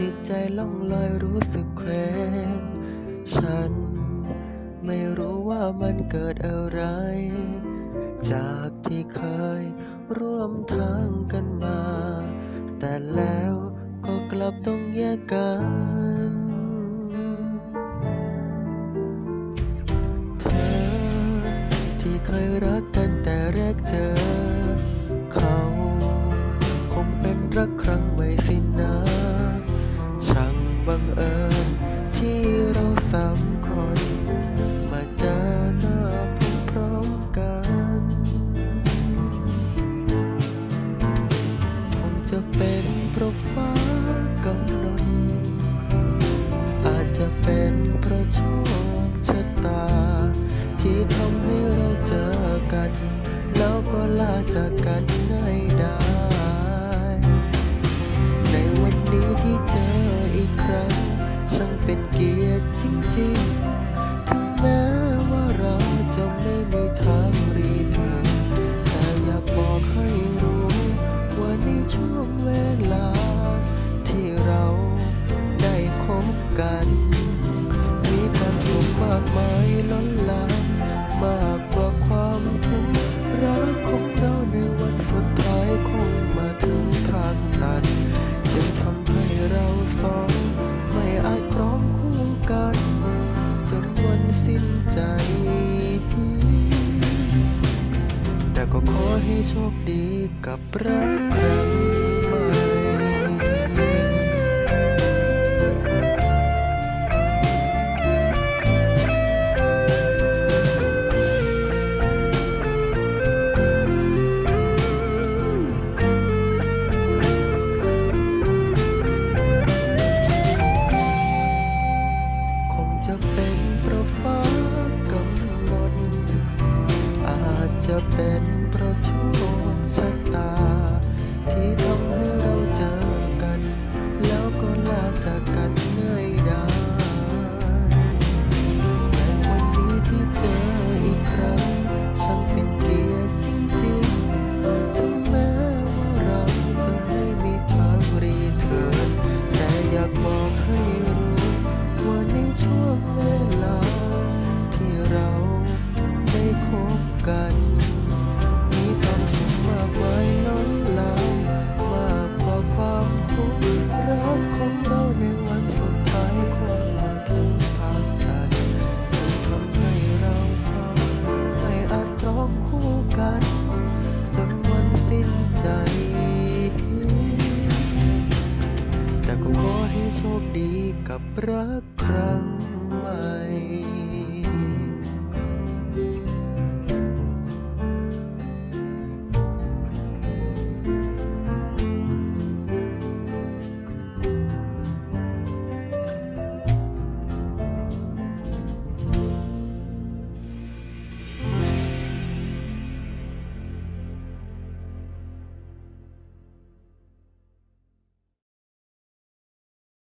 จิตใจล่องลอยรู้สึกแคว้ฉันไม่รู้ว่ามันเกิดอะไร จากที่เคยร่วมทางกันมา แต่แล้วก็กลับต้องแยกกัน เธอที่เคยรักกันแต่แรกเจอ เขา คงเป็นรักครั้ง จะเป็นเพราะฟ้ากำหนด อาจจะเป็นเพราะโชคชะตา ที่ทำให้เราเจอกัน แล้วก็ลาจากกัน็ขอให้โชคดีกับรักครั้งใหม่คงจะเป็นเระฟ้ากำหนอาจจะเป็น รัก